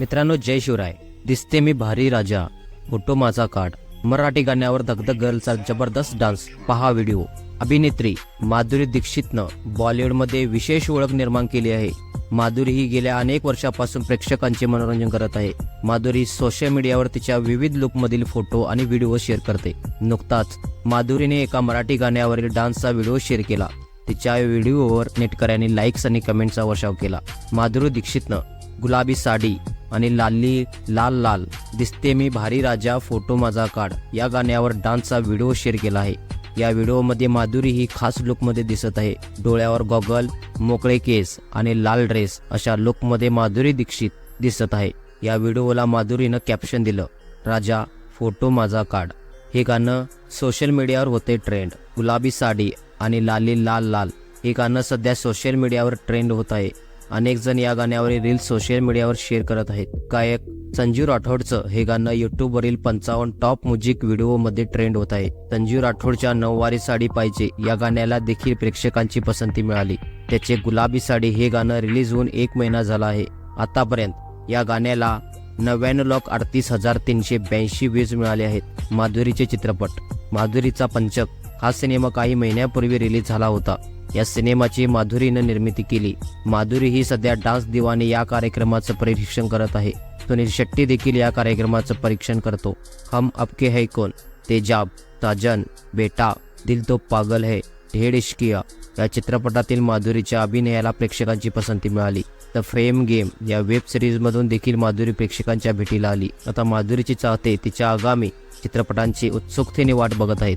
मित्रांनो जय शिवराय. दिसते मी भारी राजा. फोटो माझा काढ मराठी गाण्यावर दगदग गर्लचा जबरदस्त डान्स. पहा व्हिडिओ. अभिनेत्री माधुरी दीक्षितनं बॉलिवूडमध्ये विशेष ओळख निर्माण केली आहे. माधुरी ही गेल्या अनेक वर्षापासून प्रेक्षकांचे मनोरंजन करत आहे. माधुरी सोशल मीडियावर तिच्या विविध लुकमधील फोटो आणि व्हिडिओ शेअर करते. नुकताच माधुरीने एका मराठी गाण्यावरील डान्सचा व्हिडिओ शेअर केला. तिच्या व्हिडिओवर नेटकऱ्यांनी लाईक्स आणि कमेंटचा वर्षाव केला. माधुरी दीक्षितनं गुलाबी साडी आणि लाली लाल लाल दिसते मी भारी राजा फोटो माझा काढ. या गाण्यावर डान्सचा व्हिडिओ शेअर केला आहे. या व्हिडिओमध्ये माधुरी ही खास लुकमध्ये दिसत आहे. डोळ्यावर गॉगल मोकळे केस आणि लाल ड्रेस अशा लुकमध्ये माधुरी दीक्षित दिसत आहे. या व्हिडिओला माधुरीनं कॅप्शन दिलं राजा फोटो माझा काढ. हे गाणं सोशल मीडियावर होते ट्रेंड गुलाबी साडी आणि लाली लाल लाल हे गाणं सध्या सोशल मीडियावर ट्रेंड होत आहे. अनेक जण या गाण्यावरील रील सोशल मीडियावर शेअर करत आहेत. गायक संजीव राठोडचं हे गाणं युट्यूबवरील पंचावन्न टॉप म्युझिक व्हिडिओमध्ये ट्रेंड होत आहे. संजीव राठोडच्या नऊवारी साडी पाहिजे या गाण्याला देखील प्रेक्षकांची पसंती मिळाली. त्याचे गुलाबी साडी हे गाणं रिलीज होऊन एक महिना झाला आहे. आतापर्यंत या गाण्याला नव्याण्णव लाख अडतीस हजार तीनशे ब्याऐंशी व्ह्यूज मिळाले आहेत. माधुरीचे चित्रपट माधुरीचा पंचक हा सिनेमा काही महिन्यापूर्वी रिलीज झाला होता. या सिनेमाची माधुरीनं निर्मिती केली. माधुरी ही सध्या डान्स दिवाने या कार्यक्रमाचं परीक्षण करत आहे. सुनील शेट्टी देखील या कार्यक्रमाचं परीक्षण करतो. हम अबके है कोण तेजाब ताजन बेटा दिल तो पागल है ढेड इश्किया या चित्रपटातील माधुरीच्या अभिनयाला प्रेक्षकांची पसंती मिळाली. द फ्रेम गेम या वेब सिरीजमधून देखील माधुरी प्रेक्षकांच्या भेटीला आली. आता माधुरीची चाहते तिच्या आगामी चित्रपटांची उत्सुकतेने वाट बघत आहेत.